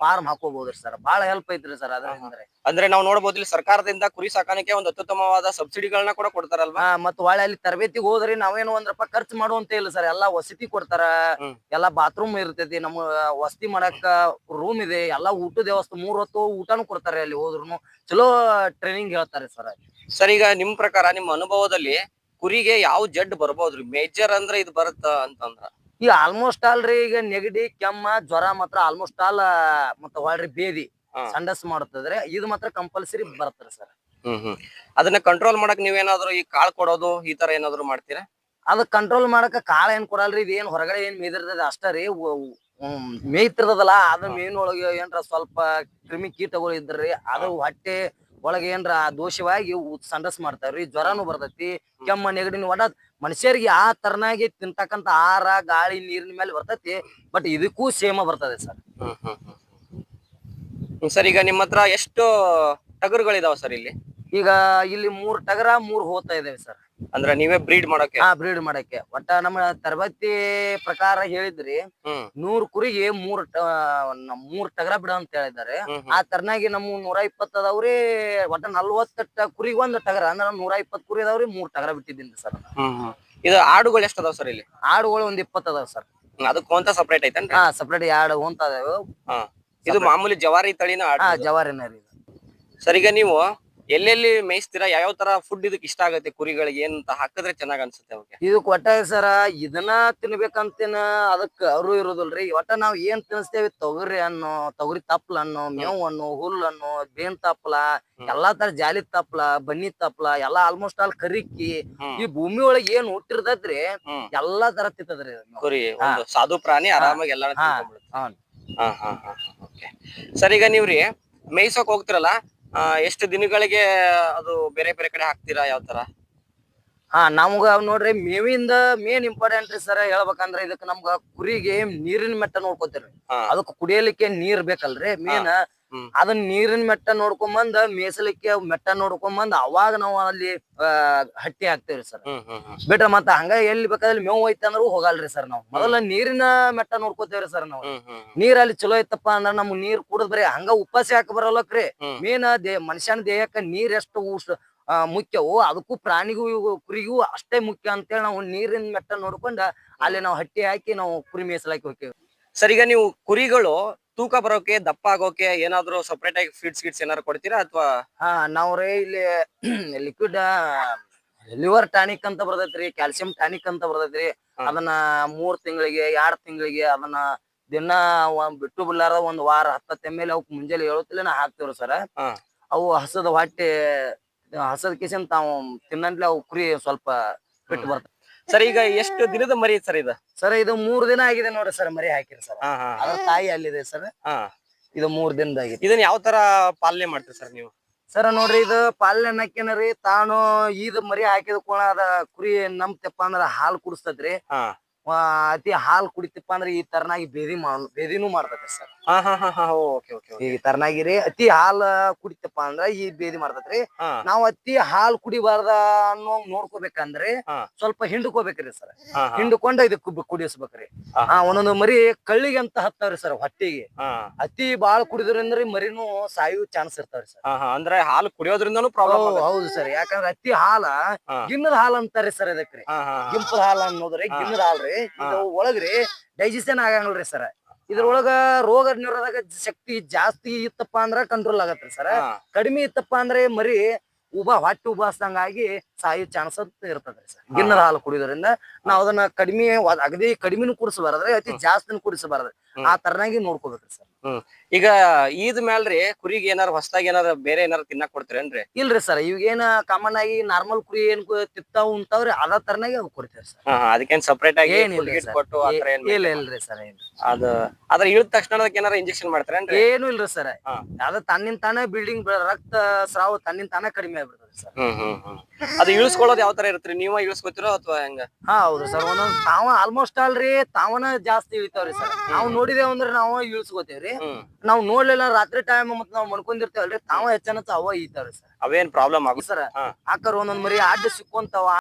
S1: ಫಾರ್ಮ್ ಹಾಕೋಬಹುದು ಸರ್ ಬಹಳ ಹೆಲ್ಪ್ ಐತ್ರಿ ಸರ್ ಅದರಿಂದ
S2: ಅಂದ್ರೆ ನಾವು ನೋಡಬಹುದು ಇಲ್ಲಿ ಸರ್ಕಾರದಿಂದ ಕುರಿ ಸಾಕಾಣಿಕೆ ಒಂದು ಅತ್ಯುತ್ತಮವಾದ ಸಬ್ಸಿಡಿಗಳನ್ನ ಕೂಡ ಕೊಡ್ತಾರಲ್ವಾ?
S1: ಮತ್ತ ಒಳ್ಳೆ ಅಲ್ಲಿ ತರಬೇತಿಗೆ ಹೋದ್ರಿ ನಾವೇನು ಒಂದ್ ರೂಪಾಯಿ ಖರ್ಚು ಮಾಡುವಂತ ಇಲ್ಲ ಸರ್ ಎಲ್ಲಾ ವಸತಿ ಕೊಡ್ತಾರ. ಎಲ್ಲಾ ಬಾತ್ರೂಮ್ ಇರ್ತೈತಿ ನಮ್ಮ ವಸತಿ ಮಾಡಕ್ಕ ರೂಮ್ ಇದೆ. ಎಲ್ಲಾ ಊಟದ ವ್ಯವಸ್ಥೆ ಮೂರ್ ಹೊತ್ತು ಊಟನು ಕೊಡ್ತಾರೆ ಅಲ್ಲಿ ಹೋದ್ರು ಚಲೋ ಟ್ರೈನಿಂಗ್ ಹೇಳ್ತಾರೆ ಸರ್
S2: ಸರ್ ಈಗ ನಿಮ್ ಪ್ರಕಾರ ನಿಮ್ಮ ಅನುಭವದಲ್ಲಿ ಕುರಿಗೆ ಯಾವ ಜಡ್ ಬರ್ಬೋದ್ರಿ? ಮೇಜರ್ ಅಂದ್ರೆ ಇದು ಬರುತ್ತ ಅಂತಂದ್ರ?
S1: ಈಗ ಆಲ್ಮೋಸ್ಟ್ ಆಲ್ ರೀ ಈಗ ನೆಗಡಿ ಕೆಮ್ಮ ಜ್ವರ ಮಾತ್ರ ಆಲ್ಮೋಸ್ಟ್ ಆಲ್ ಮತ್ತ ಹೊಳ್ರಿ ಬೇದಿ. ಸಂಡಸ್ ಮಾಡ್ತದ್ರಿ ಇದು ಮಾತ್ರ ಕಂಪಲ್ಸರಿ ಬರ್ತಾರೆ ಸರ್
S2: ಹ್ಮ್ ಹ್ಮ್. ಅದನ್ನ ಕಂಟ್ರೋಲ್ ಮಾಡಕ್ ನೀವೇನಾದ್ರು ಈ ಕಾಳ್ ಕೊಡೋದು ಈ ತರ ಏನಾದ್ರು ಮಾಡ್ತೀರಾ?
S1: ಅದ ಕಂಟ್ರೋಲ್ ಮಾಡಕ್ ಕಾಳ ಏನ್ ಕೊಡಲ್ರಿ ಇದೇನ್ ಏನ್ ಹೊರಗಡೆ ಏನ್ ಮೇದಿರ್ತದ ಅಷ್ಟ ರೀ. ಮೇಯ್ತಿರ್ತದಲ್ಲ ಅದ ಮೇವಿನೊಳಗೆ ಏನ್ರ ಸ್ವಲ್ಪ ಕ್ರಿಮಿ ಕೀಟಗಳು ಇದ್ರಿ ಅದು ಹೊಟ್ಟೆ ಒಳಗೆ ಏನ್ರ ದೋಷವಾಗಿ ಸಂಡಸ್ ಮಾಡ್ತಾವ್ರಿ ಜ್ವರನು ಬರ್ತೈತಿ ಕೆಮ್ಮ ನೆಗಡಿನ ಒಡ ಮನುಷ್ಯರಿಗೆ ಆ ತರನಾಗಿ ತಿಂತಕ್ಕಂತ ಆಹಾರ ಗಾಳಿ ನೀರಿನ ಮೇಲೆ ಬರ್ತೈತಿ ಬಟ್ ಇದಕ್ಕೂ ಸೇಮ ಬರ್ತದೆ ಸರ್.
S2: ಸರ್ ಈಗ ನಿಮ್ಮ ಹತ್ರ ಎಷ್ಟು ಟಗರುಗಳಿದಾವ ಸರ್ ಇಲ್ಲಿ?
S1: ಈಗ ಇಲ್ಲಿ ಮೂರ್ ಟಗರ ಮೂರ್ ಹೋಗ್ತಾ ಇದಾವೆ ಸರ್.
S2: ಅಂದ್ರೆ ನೀವೇ ಬ್ರೀಡ್ ಮಾಡಕ್ಕೆ?
S1: ಹಾ ಬ್ರೀಡ್ ಮಾಡಕ್ಕೆ. ಒಟ್ಟ ನಮ್ಮ ತರಬೇತಿ ಪ್ರಕಾರ ಹೇಳಿದ್ರಿ ನೂರ್ ಕುರಿಗೆ ಮೂರ್ ಮೂರ್ ಟಗರ ಬಿಡ ಅಂತ ಹೇಳಿದ್ದಾರೆ. ಆ ತರನಾಗಿ ನಮ್ಮ ನೂರ ಇಪ್ಪತ್ ಅದಾವ್ರಿ ಒಟ್ಟ ನಲ್ವತ್ತ ಕುರಿಗೆ ಒಂದ್ ಟಗರ ಅಂದ್ರ ನೂರ ಇಪ್ಪತ್ ಕುರಿ ಅದಾವ್ರಿ ಮೂರ್ ಟಗರ ಬಿಟ್ಟಿದ್ದೀನಿ ಸರ್.
S2: ಇದು ಆಡುಗಳು ಎಷ್ಟು ಅದಾವ ಸರ್ ಇಲ್ಲಿ?
S1: ಆಡುಗಳು ಒಂದ್ ಇಪ್ಪತ್ ಅದಾವ ಸರ್.
S2: ಅದಕ್ಕೆ ಸಪರೇಟ್ ಐತೆ
S1: ಹಾ ಸಪರೇಟ್ ಎರಡು ಹೊಂತ ಅದಾವ.
S2: ಇದು ಮಾಮೂಲಿ ಜವಾರಿ ತಳಿನ
S1: ಜವಾರಿನ ರೀ.
S2: ಸರ್ ಈಗ ನೀವು ಎಲ್ಲೆಲ್ಲಿ ಮೇಯಿಸ್ತೀರಾ? ಯಾವ ತರ ಫುಡ್ ಇದಕ್ಕೆ ಇಷ್ಟ ಆಗುತ್ತೆ ಕುರಿಗಳಿಗೆ? ಅಂತ ಹಾಕಿದ್ರೆ ಚೆನ್ನಾಗ್ ಅನ್ಸುತ್ತೆ ಅವ್ರಿಗೆ
S1: ಇದು ಒಟ್ಟ ಸರ ಇದನ್ನ ತಿನ್ಬೇಕಂತೇನ ಅದಕ್ಕ ಅವರು ಇರೋದಿಲ್ರಿ. ಒಟ್ಟ ನಾವ್ ಏನ್ ತಿನ್ಸ್ತೇವಿ? ತೊಗರಿ ಹಣ್ಣು ತೊಗರಿ ತಪ್ಪಲ ಹಣ್ಣು ಮೇವು ಹಣ್ಣು ಹುಲ್ಲು ಹಣ್ಣು ಬೇನ್ ತಪ್ಪಲ ಎಲ್ಲಾ ತರ ಜಾಲಿ ತಪ್ಪಲ ಬನ್ನಿ ತಪ್ಪಲ ಎಲ್ಲಾ ಆಲ್ಮೋಸ್ಟ್ ಆಲ್ ಕರಿಕಿ ಈ ಭೂಮಿ ಒಳಗ್ ಏನ್ ಹುಟ್ಟಿರ್ತೈತ್ರಿ ಎಲ್ಲಾ ತರ ತಿಂತದ್ರಿ
S2: ಕುರಿ ಒಂದು ಸಾಧು ಪ್ರಾಣಿ ಆರಾಮಾಗಿ ಎಲ್ಲ
S1: ಹಾ.
S2: ಹಾ ಹಾ ಹಾ ಓಕೆ ಸರ್ ಈಗ ನೀವ್ರಿ ಮೇಯ್ಸೋಕ್ ಹೋಗ್ತಿರಲ್ಲ ಎಷ್ಟು ದಿನಗಳಿಗೆ ಅದು ಬೇರೆ ಬೇರೆ ಕಡೆ ಹಾಕ್ತೀರಾ ಯಾವ ತರ?
S1: ಹಾ ನಮ್ಗ ನೋಡ್ರಿ ಮೇವಿಂದ ಮೇನ್ ಇಂಪಾರ್ಟೆಂಟ್ ರೀ ಸರ್ ಹೇಳ್ಬೇಕಂದ್ರ ಇದಕ್ ನಮ್ಗ ಕುರಿಗೆ ನೀರಿನ ಮೆಟ್ಟ ನೋಡ್ಕೋತೀರಿ.
S2: ಅದಕ್ಕೆ
S1: ಅದಕ್ ಕುಡಿಯಲಿಕ್ಕೆ ನೀರ್ ಬೇಕಲ್ರಿ. ಮೇನ್. ಅದನ್ನ ನೀರಿನ ಮೆಟ್ಟ ನೋಡ್ಕೊಂಬಂದ ಮೇಸಲಿಕ್ಕೆ ಮೆಟ್ಟ ನೋಡ್ಕೊಂಬಂದ್ ಅವಾಗ ನಾವು ಅಲ್ಲಿ ಹಟ್ಟಿ ಹಾಕ್ತೇವ್ರಿ ಸರ್. ಬಿಟ್ರ ಮತ್ತ ಹಂಗ ಎಲ್ಲಿ ಬೇಕಾದ್ರೆ ಮೇವು ಐತೆ ಅಂದ್ರೂ ಹೋಗಲ್ರಿ ಸರ್ ನಾವು. ಮೊದಲ ನೀರಿನ ಮೆಟ್ಟ ನೋಡ್ಕೋತೇವ್ರಿ ಸರ್ ನಾವು. ನೀರ್ ಅಲ್ಲಿ ಚಲೋ ಐತಪ್ಪ ಅಂದ್ರ ನಮ್ಗೆ ನೀರ್ ಕುಡದ್ ಬರೀ ಹಂಗ ಉಪಾಸಿ ಹಾಕ ಬರಲ್ಲಕ್ರಿ. ಮೇನ್ ದೇ ಮನುಷ್ಯನ ದೇಹಕ್ಕ ನೀರ್ ಎಷ್ಟು ಊಸ್ ಮುಖ್ಯವು ಅದಕ್ಕೂ ಪ್ರಾಣಿಗೂ ಕುರಿಗೂ ಅಷ್ಟೇ ಮುಖ್ಯ ಅಂತೇಳಿ ನಾವು ನೀರಿನ ಮೆಟ್ಟ ನೋಡ್ಕೊಂಡ ಅಲ್ಲಿ ನಾವು ಹಟ್ಟಿ ಹಾಕಿ ನಾವು ಕುರಿ ಮೇಸಲಾಕಿ ಹೋಗ್ತೇವೆ
S2: ಸರ್ ಈಗ ನೀವು ಕುರಿಗಳು ತೂಕ ಬರೋಕೆ ದಪ್ಪ ಆಗೋಕೆ ಏನಾದ್ರು ಸಪ್ರೇಟ್ ಆಗಿ ಫೀಡ್ಸ್ ಗಿಡ್ಸ್ ಏನಾದ್ರು ಕೊಡ್ತೀರಾ ಅಥವಾ?
S1: ಹಾ ನಾವ್ರಿ ಇಲ್ಲಿ ಲಿಕ್ವಿಡ್ ಲಿವರ್ ಟಾನಿಕ್ ಅಂತ ಬರ್ತೈತ್ರಿ ಕ್ಯಾಲ್ಸಿಯಂ ಟಾನಿಕ್ ಅಂತ ಬರ್ತೈತ್ರಿ ಅದನ್ನ ಮೂರ್ ತಿಂಗಳಿಗೆ ಎರಡ್ ತಿಂಗಳಿಗೆ ಅದನ್ನ ದಿನ ಬಿಟ್ಟು ಬಿಡ್ಲಾರ ಒಂದ್ ವಾರ ಹತ್ತ ಮೇಲೆ ಅವಕ್ ಮುಂಜಾನೆ ಹೇಳುತ್ತಲೇ ಹಾಕ್ತೇವ್ರಿ ಸರ್. ಅವು ಹಸದ ಹೊಟ್ಟೆ ಹಸದ ಕಿಸನ್ ತಾವು ತಿನ್ನಂತ್ಲೆ ಅವು ಕುರಿ ಸ್ವಲ್ಪ ಬಿಟ್ಟು ಬರ್ತದೆ
S2: ಸರ್ ಈಗ ಎಷ್ಟು ದಿನದ ಮರಿ ಸರ್ ಇದು?
S1: ಸರ್ ಇದು ಮೂರ್ ದಿನ ಆಗಿದೆ ನೋಡ್ರಿ ಸರ್ ಮರಿ ಹಾಕಿರಿ ಸರ್.
S2: ಹಾ ಹಾ
S1: ಅದ್ರ ತಾಯಿ ಅಲ್ಲಿದೆ ಸರ್.
S2: ಹಾ.
S1: ಇದು ಮೂರ್ ದಿನದಾಗಿದೆ
S2: ಇದನ್ನ ಯಾವ ತರ ಪಾಲನೆ ಮಾಡ್ತೀರಿ ಸರ್ ನೀವು?
S1: ಸರ್ ನೋಡ್ರಿ ಇದು ಪಾಲನೆ ಅನ್ನಕ್ಕೇನರಿ ತಾನು ಈದ್ ಮರಿ ಹಾಕಿದ ಕೋಣ ಅದ ಕುರಿ ನಂಬ್ತಪ್ಪ ಅಂದ್ರ ಹಾಲ್ ಕುಡಿಸ್ತದ್ರಿ. ಅತಿ ಹಾಲ್ ಕುಡಿತಪ್ಪ ಅಂದ್ರೆ ಈ ತರನಾಗಿ ಬೇದಿ ಮಾಡ್ ಬೇದಿನೂ ಮಾಡ್ತೈತೆ ಸರ್.
S2: ಹಾ ಹಾ ಹಾ ಹಾ ಓಕೆ ಓಕೆ
S1: ಈ ತರನಾಗಿರಿ ಅತಿ ಹಾಲ್ ಕುಡಿತಪ್ಪ ಅಂದ್ರ ಈ ಬೇದಿ ಮಾಡ್ತೈತ್ರಿ. ನಾವ್ ಅತಿ ಹಾಲ್ ಕುಡಿಬಾರ್ದ ಅನ್ನೋ ನೋಡ್ಕೋಬೇಕಂದ್ರೆ. ಸ್ವಲ್ಪ ಹಿಂಡ್ಕೋಬೇಕ್ರಿ ಸರ್. ಹಿಂಡ್ಕೊಂಡ ಇದಕ್ ಕುಡಿಸ್ಬೇಕ್ರಿ.
S2: ಹಾ.
S1: ಆ ಒಂದೊಂದು ಮರಿ ಕಳ್ಳಿಗೆ ಅಂತ ಹತ್ತವ್ರಿ ಸರ್ ಹೊಟ್ಟಿಗೆ. ಅತಿ ಬಾಳ್ ಕುಡಿದ್ರಿಂದ ಮರಿನೂ ಸಾಯೋ ಚಾನ್ಸ್ ಇರ್ತಾವ್ರಿ ಸರ್.
S2: ಅಂದ್ರೆ ಹಾಲು ಕುಡಿಯೋದ್ರಿಂದನೂ ಪ್ರಾಬ್ಲಮ್
S1: ಹೌದು ಸರ್. ಯಾಕಂದ್ರೆ ಅತಿ ಹಾಲ ಗಿನ್ನದ ಹಾಲ್ ಅಂತಾರ್ರಿ ಸರ್ ಇದಕ್ರಿ. ಗಿಂಪದ ಹಾಲ್ ಅನ್ನೋದ್ರಿ ಗಿನ್ನದ ಹಾಲ್ರಿ ಇದು ಒಳಗ್ರಿ ಡೈಜೆಷನ್ ಆಗಂಗಿಲ್ರಿ ಸರ್ ಇದ್ರೊಳಗ ರೋಗ ನಿರೋಧಕ ಶಕ್ತಿ ಜಾಸ್ತಿ ಇತ್ತಪ್ಪ ಅಂದ್ರ ಕಂಟ್ರೋಲ್ ಆಗತ್ರಿ ಸರ್ ಕಡಿಮೆ ಇತ್ತಪ್ಪ ಅಂದ್ರೆ ಮರಿ ಉಬ ಹೊಟ್ಟೆ ಉಬಾಸ್ದಂಗಾಗಿ ಸಾಯೋ ಚಾನ್ಸ್ ಅಂತ ಇರ್ತದ್ರಿ ಸರ್ ಗಿನ್ನರ ಹಾಲು ಕುಡಿಯೋದ್ರಿಂದ ನಾವ್ ಅದನ್ನ ಕಡಿಮೆ ಅಗದಿ ಕಡಿಮೆನು ಕುಡಿಸಬಾರದ್ರಿ ಅತಿ ಜಾಸ್ತಿನ ಕುಡಿಸಬಾರ್ದ್ರಿ. ಆ ತರನಾಗಿ ನೋಡ್ಕೋಬೇಕ್ರಿ ಸರ್
S2: ಈಗ ಈದ್ ಮ್ಯಾಲ್ರಿ ಕುರಿಗೆ ಏನಾರ ಹೊಸದಾಗಿ ಏನಾರ ಬೇರೆ ಏನಾರ ತಿನ್ನಕ್ ಕೊಡ್ತೀರೇನ್ರಿ?
S1: ಇಲ್ರಿ ಸರ್ ಇವಾಗೇನ ಕಾಮನ್ ಆಗಿ ನಾರ್ಮಲ್ ಕುರಿ ಏನ್ ಕು- ತಿಂತಾವ್ ಉಂತಾವ್ರಿ ಅದ ತರನಾಗಿ ಅವ್ ಕೊಡ್ತೇವ್ರಿ ಸರ್.
S2: ಹಾ ಸಪ್ರೇಟ್ ಅದಕ್ಕೇನ್ ಸಪರೇಟ್ ಆಗಿ
S1: ಏನಿಲ್ಲ
S2: food
S1: sir.
S2: ಕೊಟ್ಟು ಆತರ ಏನ್
S1: ಇಲ್ಲ ಇಲ್ರಿ ಸರ್ ಏನ್ರಿ
S2: ಅದ ಅದ್ರ ಇಳಿದ ತಕ್ಷಣ ಅದಕ್ಕೆ ಏನಾರ ಇಂಜೆಕ್ಷನ್ ಮಾಡ್ತಾರೇನ್ರಿ?
S1: ಏನು ಇಲ್ರಿ ಸರ್.
S2: ಹಾ.
S1: ಅದ ತನ್ನಿಂದ ತಾನೇ ಬಿಲ್ಡಿಂಗ್ ರಕ್ತ ಸ್ರಾವ ತನ್ನಿಂದ ತಾನೇ ಕಡಿಮೆ ಆಗ್ಬಿಡ್ತದೆ ಸರ್.
S2: ಹ್ಮ್ ಹ್ಮ್ ಹ್ಮ್. ಅದು ಇಳಿಸ್ಕೊಳ್ಳೋದು ಯಾವ ತರ ಇರುತ್ತೆ ನೀವ ಇಳಿಸ್ಕೊತಿರೋ ಅಥವಾ ಹೆಂಗ?
S1: ಹಾ ಹೌದು ಸರ್. ಒಂದೊಂದ್ ತಾವ ಆಲ್ಮೋಸ್ಟ್ ಅಲ್ರಿ ತಾವನ ಜಾಸ್ತಿ ಇಳಿತಾವ್ರಿ ಸರ್. ನಾವು ನೋಡಿದೇವ್ ಅಂದ್ರೆ ನಾವು ಇಳಿಸ್ಕೋತೇವ್ರಿ. ನಾವ್ ನೋಡ್ಲಿಲ್ಲ ರಾತ್ರಿ ಟೈಮ್ ಮತ್ ನಾವ್ ಮನ್ಕೊಂಡಿರ್ತೇವಲ್ರಿ ತಾವ ಹೆಚ್ಚನ ಅವ ಈತಾವ್ರಿ ಸರ್.
S2: ಅವೇನ್ ಪ್ರಾಬ್ಲಮ್ ಆಗುತ್ತೆ
S1: ಸರ್. ಆಕರ್ ಒಂದೊಂದ್ ಮರಿ ಅಡ್ಡ ಸಿಕ್ಕೊಂತಾವ